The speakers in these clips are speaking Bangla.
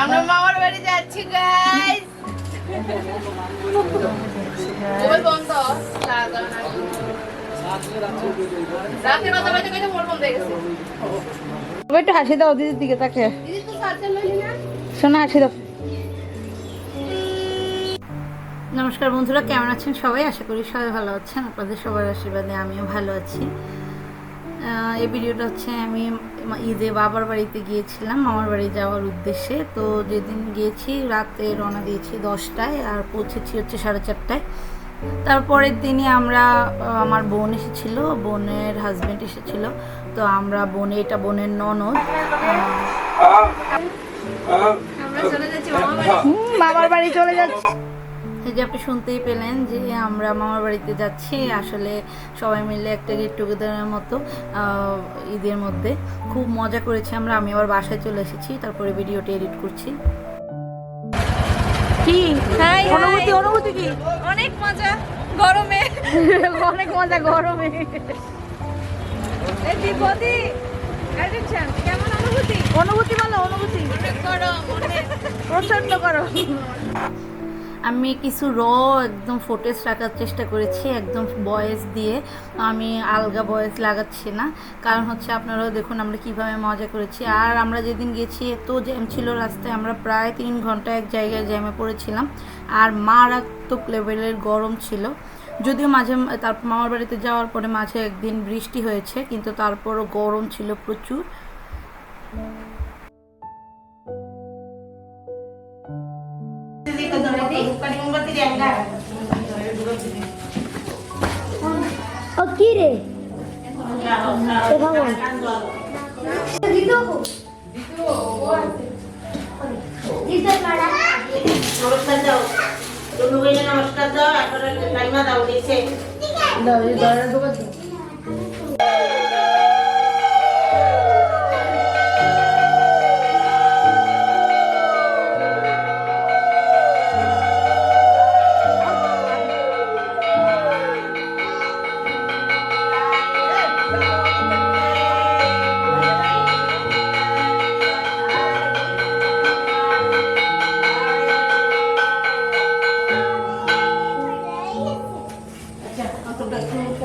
আমরা মামার বাড়ি যাচ্ছি গাইস মোবাইল বন্ধ। রাতে কথা বলতে কইতে মোবাইল বন্ধ হয়ে গেছে। তবে একটু হাসি দাও দিদির দিকে তাকে। দিদি তো চার্জার লইলি না? শোনা হাসি দাও। নমস্কার বন্ধুরা কেমন আছেন সবাই? আশা করি সবাই ভালো আছেন। আপনাদের সবার আশীর্বাদে আমিও ভালো আছি। আহ, এই ভিডিওটা হচ্ছে আমি ঈদে বাবার বাড়িতে গিয়েছিলাম মামার বাড়ি যাওয়ার উদ্দেশ্যে তো যেদিন গিয়েছি রাতে রওনা দিয়েছি দশটায় আর পৌঁছেছি হচ্ছে সাড়ে চারটায় তারপরের দিনই আমরা আমার বোন এসেছিল বোনের হাজব্যান্ড এসেছিল তো আমরা বোনে এটা বোনের ননদ যাচ্ছি বাড়ি চলে যাচ্ছে যে আপনি শুনতেই পেলেন যে আমরা মামার বাড়িতে যাচ্ছি আসলে সবাই মিলে একটা গেট টুগেদারের মতো ঈদের মধ্যে। খুব মজা করেছি আমরা আমি আবার বাসায় চলে এসেছি তারপরে ভিডিওটি এডিট করছি। কি? অনুভূতি অনুভূতি কি? অনেক মজা গরমে। অনেক মজা গরমে। এই বিপদি কেমন অনুভূতি? অনুভূতি বলো অনুভূতি। অনেক গরম অনেক। প্রচণ্ড গরম। আমি কিছু র একদম ফুটেজ রাখার চেষ্টা করেছি, একদম বয়েস দিয়ে। আমি আলগা বয়েস লাগাচ্ছি না। কারণ হচ্ছে আপনারাও দেখুন আমরা কীভাবে মজা করেছি। আর আমরা যেদিন গেছি, এত জ্যাম ছিল রাস্তায়, আমরা প্রায় তিন ঘণ্টা এক জায়গায় জ্যামে পড়েছিলাম। আর মারাত্মক লেভেলের গরম ছিল। যদিও মাঝে তারপর মামার বাড়িতে যাওয়ার পরে মাঝে একদিন বৃষ্টি হয়েছে, কিন্তু তারপরও গরম ছিল প্রচুর। কি রে নমস্কার দাও নমস্কার দাও এখন টাইমা দাও দিচ্ছে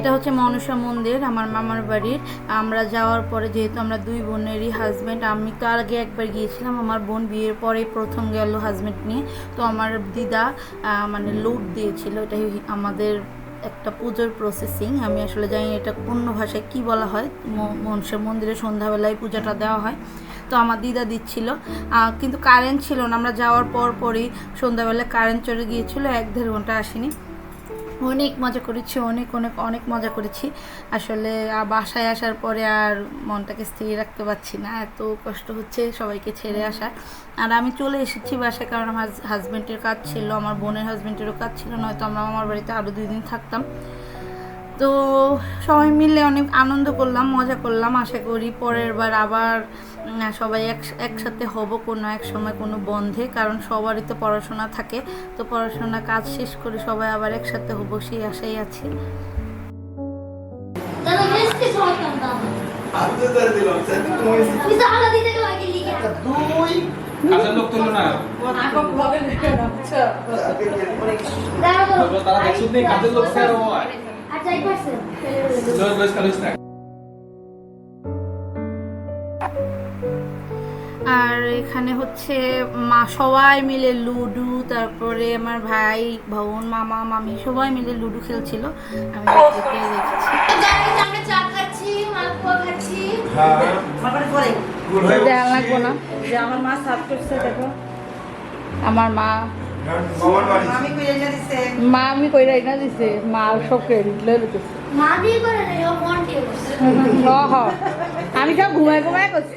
এটা হচ্ছে মনসা মন্দির, আমার মামার বাড়ির। আমরা যাওয়ার পরে যেহেতু আমরা দুই বোনেরই হাজব্যান্ড আমি তো আগে একবার গিয়েছিলাম, আমার বোন বিয়ের পরে প্রথম গেল হাজব্যান্ড নিয়ে। তো আমার দিদা মানে লোড দিয়েছিল এটাই আমাদের একটা পুজোর প্রসেসিং আমি আসলে জানি এটা অন্য ভাষায় কি বলা হয় মনসা মন্দিরে সন্ধ্যাবেলায় পূজাটা দেওয়া হয়। তো আমার দিদা দিচ্ছিল কিন্তু কারেন্ট ছিল না, আমরা যাওয়ার পর পরই সন্ধ্যাবেলায় কারেন্ট চলে গিয়েছিল, এক দেড় ঘণ্টা আসেনি। অনেক মজা করেছি অনেক অনেক অনেক মজা করেছি। আসলে বাসায় আসার পরে আর মনটাকে স্থির রাখতে পারছি না এত কষ্ট হচ্ছে সবাইকে ছেড়ে আসা। আর আমি চলে এসেছি বাসায় কারণ আমার হাজব্যান্ডের কাজ ছিল আমার বোনের হাজব্যান্ডেরও কাজ ছিল নয়তো আমরা আমার বাড়িতে আরও দুই দিন থাকতাম। তো সবাই মিলে অনেক আনন্দ করলাম মজা করলাম আশা করি পরের বার আবার সবাই এক একসাথে হব কোনো এক সময় কোনো বন্ধে কারণ সবারই তো পড়াশোনা থাকে তো পড়াশোনা কাজ শেষ করে সবাই আবার একসাথে হব সেই আশাই আছে দাদা এখানে হচ্ছে মা সবাই মিলে লুডু তারপরে আমার ভাই ভবন মামা মামি সবাই মিলে লুডু খেলছিল। আমি দেখেছি। আমরা লাগবো না যে মা সাফ করছে দেখো আমার মা আমি মা কইরা দিছে মা সব ক্রেডিট লয়ে দিতেছে আমি সব ঘুমায় ঘুমায় করছি।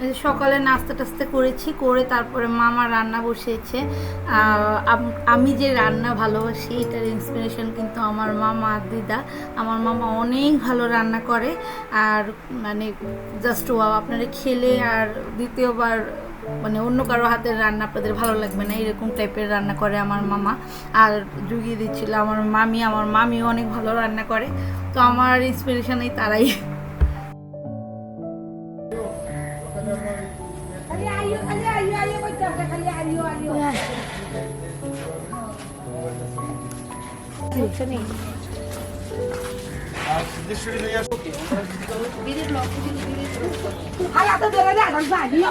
যে সকালে নাস্তা টাস্তা করেছি, করে তারপরে মামা রান্না বসিয়েছে। আমি যে রান্না ভালোবাসি, এটার ইন্সপিরেশন কিন্তু আমার মামা দিদা। আমার মামা অনেক ভালো রান্না করে। আর মানে জাস্ট ওয়াও আপনারা খেলে আর দ্বিতীয়বার মানে অন্য কারও হাতের রান্না আপনাদের ভালো লাগবে না এরকম টাইপের রান্না করে আমার মামা আর জুগিয়ে দিচ্ছিল আমার মামি আমার মামিও অনেক ভালো রান্না করে তো আমার ইন্সপিরেশনই তারাই গাড়ি দিয়ে কই গেছেন গা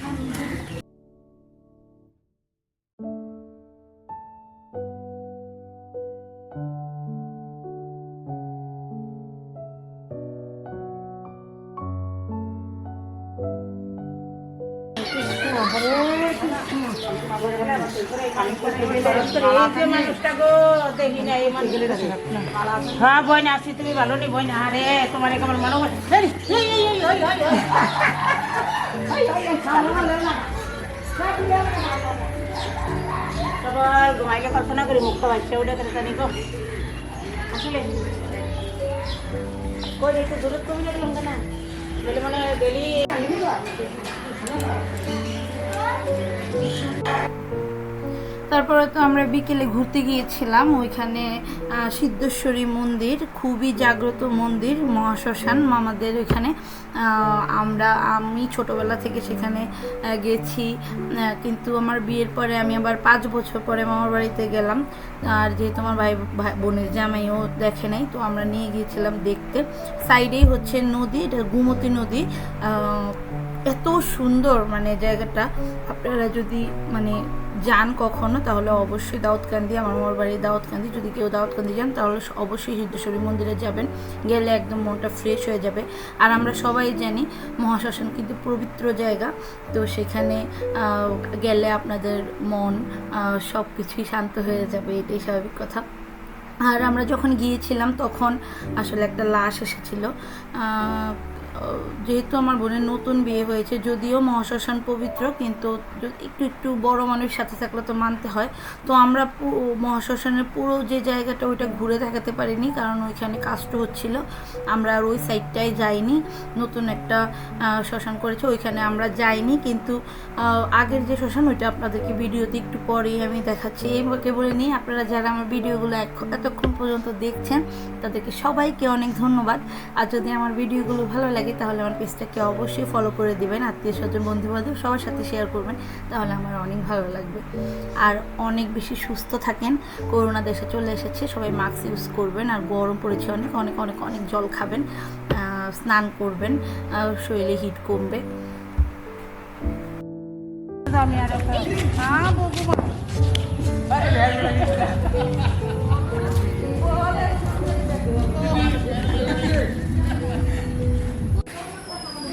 হ্যাঁ, বই না, আছি, তুমি ভালো নেই, বই না, আরে, তোমার একেবারে মনে। সবাই ঘুমাইকে কল্পনা করি মুক্ত বাচ্চা উঠে করে জানি গো। আসলে কই একটু ডেলি তারপরে তো আমরা বিকেলে ঘুরতে গিয়েছিলাম, ওইখানে সিদ্ধেশ্বরী মন্দির, খুবই জাগ্রত মন্দির, মহাশ্মশান, মামাদের ওইখানে। আমরা, আমি ছোটবেলা থেকে সেখানে গেছি। কিন্তু আমার বিয়ের পরে আমি আবার পাঁচ বছর পরে মামার বাড়িতে গেলাম। আর যেহেতু আমার ভাই ভাই, বোনের জামাইও দেখে নাই, তো আমরা নিয়ে গিয়েছিলাম দেখতে। সাইডেই হচ্ছে নদী, এটা গুমতি নদী। এত সুন্দর মানে জায়গাটা। আপনারা যদি মানে যান কখনো, তাহলে অবশ্যই দাউদকান্দি, আমার মামার বাড়ি দাউদকান্দি। যদি কেউ দাউদকান্দি যান, তাহলে অবশ্যই সিদ্ধেশ্বরী মন্দিরে যাবেন। গেলে একদম মনটা ফ্রেশ হয়ে যাবে। আর আমরা সবাই জানি, মহাশ্মশান কিন্তু পবিত্র জায়গা। তো সেখানে গেলে আপনাদের মন সব কিছুই শান্ত হয়ে যাবে, এটাই স্বাভাবিক কথা। আর আমরা যখন গিয়েছিলাম, তখন আসলে একটা লাশ এসেছিল। যেহেতু আমার বোনের নতুন বিয়ে হয়েছে, যদিও মহাশ্মশান পবিত্র, কিন্তু একটু একটু বড় মানুষের সাথে থাকলে তো মানতে হয়। তো আমরা মহাশ্মশানের পুরো যে জায়গাটা, ওইটা ঘুরে দেখাতে পারিনি, কারণ ওইখানে কাজটা হচ্ছিল। আমরা আর ওই সাইডটায় যাইনি। নতুন একটা শ্মশান করেছে, ওইখানে আমরা যাইনি, কিন্তু আগের যে শ্মশান, ওইটা আপনাদেরকে ভিডিওতে একটু পরেই আমি দেখাচ্ছি। এইভাবে বলে নিই, আপনারা যারা আমার ভিডিওগুলো এতক্ষণ পর্যন্ত দেখছেন, তাদেরকে সবাইকে অনেক ধন্যবাদ। আর যদি আমার ভিডিওগুলো ভালো লাগে তাহলে আমার পেজটাকে অবশ্যই ফলো করে দিবেন আত্মীয় স্বজন বন্ধু বান্ধব সবার সাথে শেয়ার করবেন তাহলে আমার অনেক ভালো লাগবে। আর অনেক বেশি সুস্থ থাকেন করোনা দেশে চলে এসেছে সবাই মাস্ক ইউজ করবেন আর গরম পড়েছে অনেক অনেক অনেক অনেক জল খাবেন স্নান করবেন শরীরে হিট কমবে।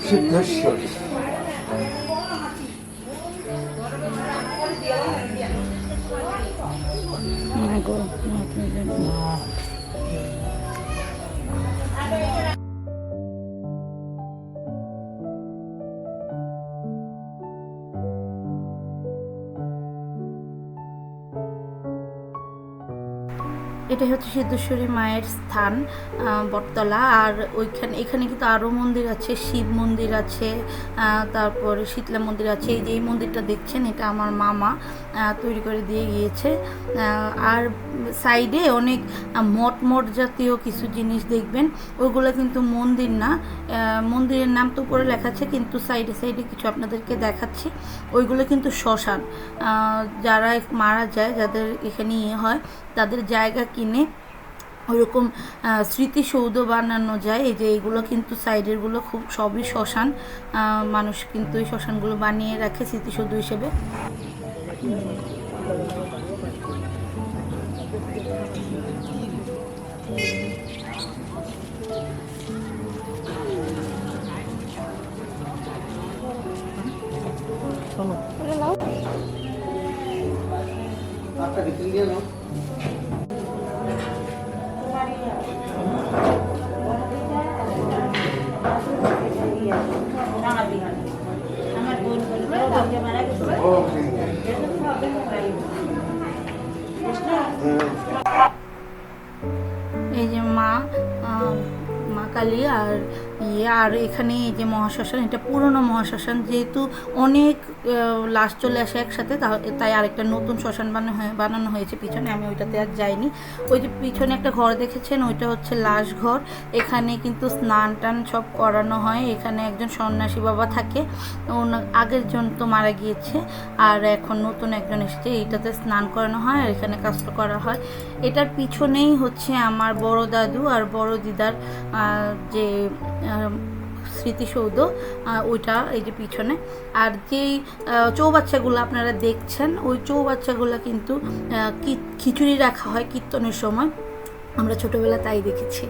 সিদ্ধেশ্বরী এটা হচ্ছে সিদ্ধেশ্বরী মায়ের স্থান বটতলা। আর ওইখানে, এখানে কিন্তু আরও মন্দির আছে, শিব মন্দির আছে তারপরে শীতলা মন্দির আছে। এই যে এই মন্দিরটা দেখছেন, এটা আমার মামা তৈরি করে দিয়ে গিয়েছে। আর সাইডে অনেক মঠ মঠ জাতীয় কিছু জিনিস দেখবেন। ওইগুলো কিন্তু মন্দির না মন্দিরের নাম তো উপরে লেখা আছে, কিন্তু সাইডে সাইডে কিছু আপনাদেরকে দেখাচ্ছি। ওইগুলো কিন্তু শ্মশান। যারা মারা যায়, যাদের এখানে ইয়ে হয়, তাদের জায়গা কিনে ওরকম স্মৃতিসৌধ বানানো যায়। এই যে এগুলো কিন্তু সাইডেরগুলো খুব, সবই শ্মশান। মানুষ কিন্তু এই শ্মশানগুলো বানিয়ে রাখে স্মৃতিসৌধ হিসেবে তিন দিয়ে নাও আমার বোন বোন মারা গেছে ও ঠিক এই যে মা মা কালী আর ইয়ে আর এখানে এই যে মহাশ্মশান, এটা পুরনো মহাশ্মশান, যেহেতু অনেক লাশ চলে আসে একসাথে তাই আরেকটা নতুন শ্মশান বানানো বানানো হয়েছে পিছনে, আমি ওইটাতে আর যাইনি। ওই যে পিছনে একটা ঘর দেখেছেন, ওইটা হচ্ছে লাশ ঘর। এখানে কিন্তু স্নান টান সব করানো হয়, এখানে একজন সন্ন্যাসী বাবা থাকে আগের জন তো মারা গিয়েছে, আর এখন নতুন একজন এসেছে, এইটাতে স্নান করানো হয়, আর এখানে কাজটা করা হয়। এটার পিছনেই হচ্ছে আমার বড় দাদু আর বড় দিদার যে স্মৃতিসৌধ ওইটা এই যে পিছনে। আর যেই চৌবাচ্চাগুলো আপনারা দেখছেন, ওই চৌবাচ্চাগুলো কিন্তু খিচুড়ি রাখা হয় কীর্তনের সময়। আমরা ছোটোবেলা তাই দেখেছি।